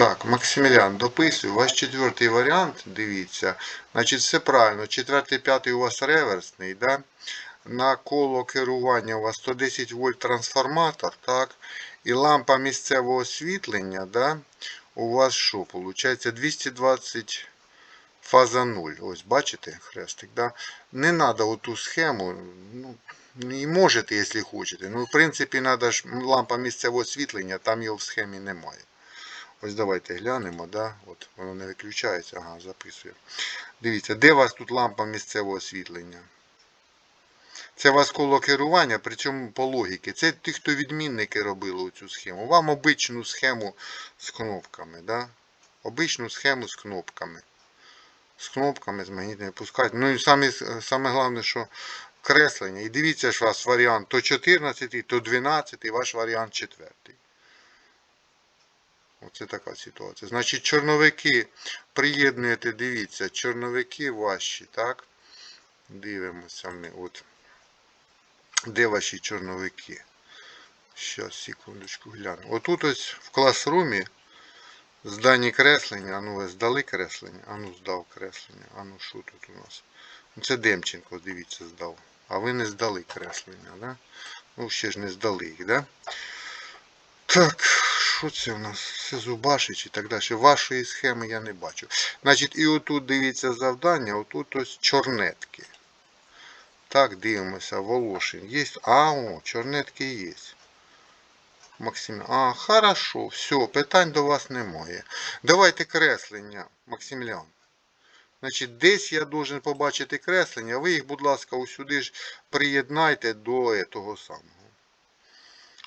Так, Максимілян, дописую. Ваш четвертий варіант, дивіться. Значить, все правильно. Четвертий, п'ятий у вас реверсний, да? На коло керування у вас 110 вольт трансформатор, так? І лампа місцевого освітлення, да? У вас що, виходить? 220 фаза 0. Ось, бачите, хрестик, да? Не треба оту схему. Ну, і можете, якщо хочете. Ну, в принципі, треба ж лампа місцевого освітлення, там його в схемі немає. Ось давайте глянемо, да? От воно не виключається, ага, записує. Дивіться, де у вас тут лампа місцевого освітлення? Це у вас коло керування, причому по логіки. Це ті, хто відмінники робили цю схему. Вам обичну схему з кнопками. Да? Обичну схему з кнопками. З кнопками, з магнітними пускають. Ну і саме, саме головне, що креслення. І дивіться ж у вас варіант то 14, то 12, ваш варіант 4. Оце така ситуація. Значить, чорновики приєднуєте, дивіться, чорновики ваші, так? Дивимося ми. От. Де ваші чорновики? Щас, секундочку гляну. Отут ось в класрумі здані креслення. А ну ви здали креслення? А ну здав креслення. А ну що тут у нас? Це Демченко, дивіться, здав. А ви не здали креслення, да? Ну, ще ж не здали їх, да? Так, що це у нас? Це зубашич і так далі. Вашої схеми я не бачу. Значить, і отут дивіться завдання, отут ось чорнетки. Так, дивимося, Волошин. Є? А, о, чорнетки є. Максим. А, хорошо, все, питань до вас немає. Давайте креслення, Максимлян. Значить, десь я должен побачити креслення. Ви їх, будь ласка, усюди ж приєднайте до того самого.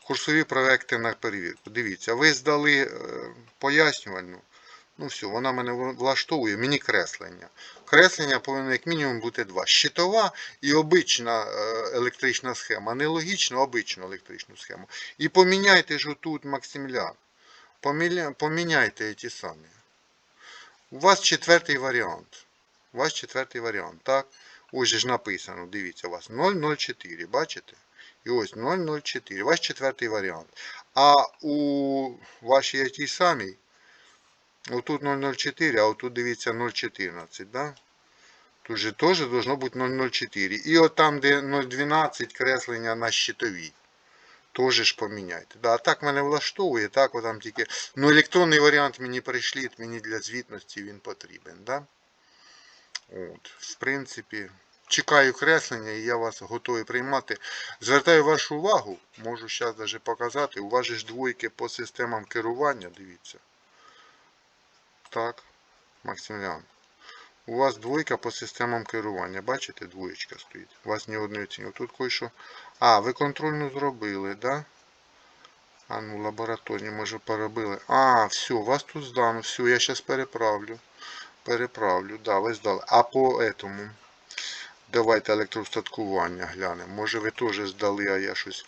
Курсові проекти на перевірку. Дивіться, ви здали е, пояснювальну. Ну все, вона мене влаштовує, мені креслення. Креслення повинно як мінімум бути два. Щитова і обична е, електрична схема. Не логічна, а обичну електричну схему. І поміняйте ж отут Максимлян. Поміняйте ті самі. У вас четвертий варіант. У вас четвертий варіант. Так? Ось ж написано, дивіться, у вас 004, бачите? І ось 004. Ваш четвертий варіант. А у вашій тій самій, отут 004, а отут дивіться 014, да? Тут же теж должно бути 004. І от там, де 012 креслення на щитовій. Теж ж поміняйте. Да, так мене влаштовує, так от там тільки. Ну, електронний варіант мені прийшліть, мені для звітності він потрібен. Да? От, В принципі, чекаю креслення і я вас готовий приймати. Звертаю вашу увагу, можу зараз навіть показати. У вас ж двойки по системам керування, дивіться. Так, Максимлян. У вас двойка по системам керування. Бачите, двоєчка стоїть. У вас ні одної ціни. Тут кое-що. А, ви контрольну зробили, да? А ну, лабораторні, може, поробили. А, все, вас тут здано. Все, я зараз переправлю. Переправлю, да, ви здали. А по этому. Давайте електроустаткування глянемо. Може ви теж здали, а я щось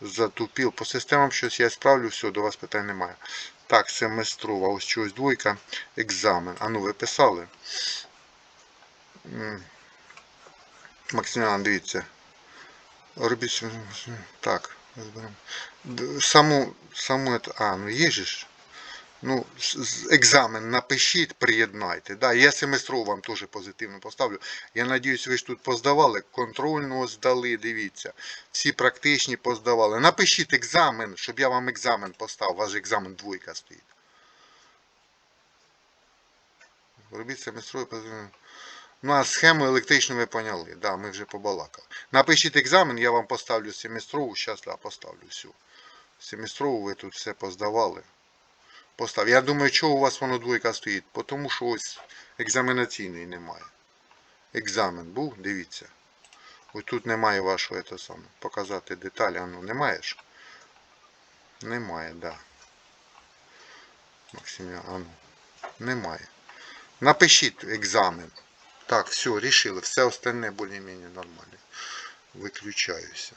затупив. По системам щось я справлю, все, до вас питань немає. Так, семестрова, ось чогось двойка. Екзамен. А ну ви писали? М. Максиміан, дивіться. Робіть. Так, Саму, саму, а, ну є ж. Ну, екзамен напишіть, приєднайте. Да, я семестрову вам теж позитивно поставлю. Я надіюсь, ви ж тут поздавали, контрольного здали, дивіться. Всі практичні поздавали. Напишіть екзамен, щоб я вам екзамен поставив. У вас же екзамен двойка стоїть. Робіть семестровий позитивно. Ну, а схему електричну ви поняли. Да, ми вже побалакали. Напишіть екзамен, я вам поставлю семестрову. Зараз да, поставлю всю. Семестрову ви тут все поздавали. Постав. Я думаю, чого у вас воно двойка стоїть? Тому що ось екзаменаційної немає. Екзамен був, дивіться. Ось тут немає вашого це саме. Показати деталі. Ну немає ж? Немає, так. Да. Максиміан, а ну. Немає. Напишіть екзамен. Так, все, рішили. Все остальне більш-менш нормально. Виключаюся.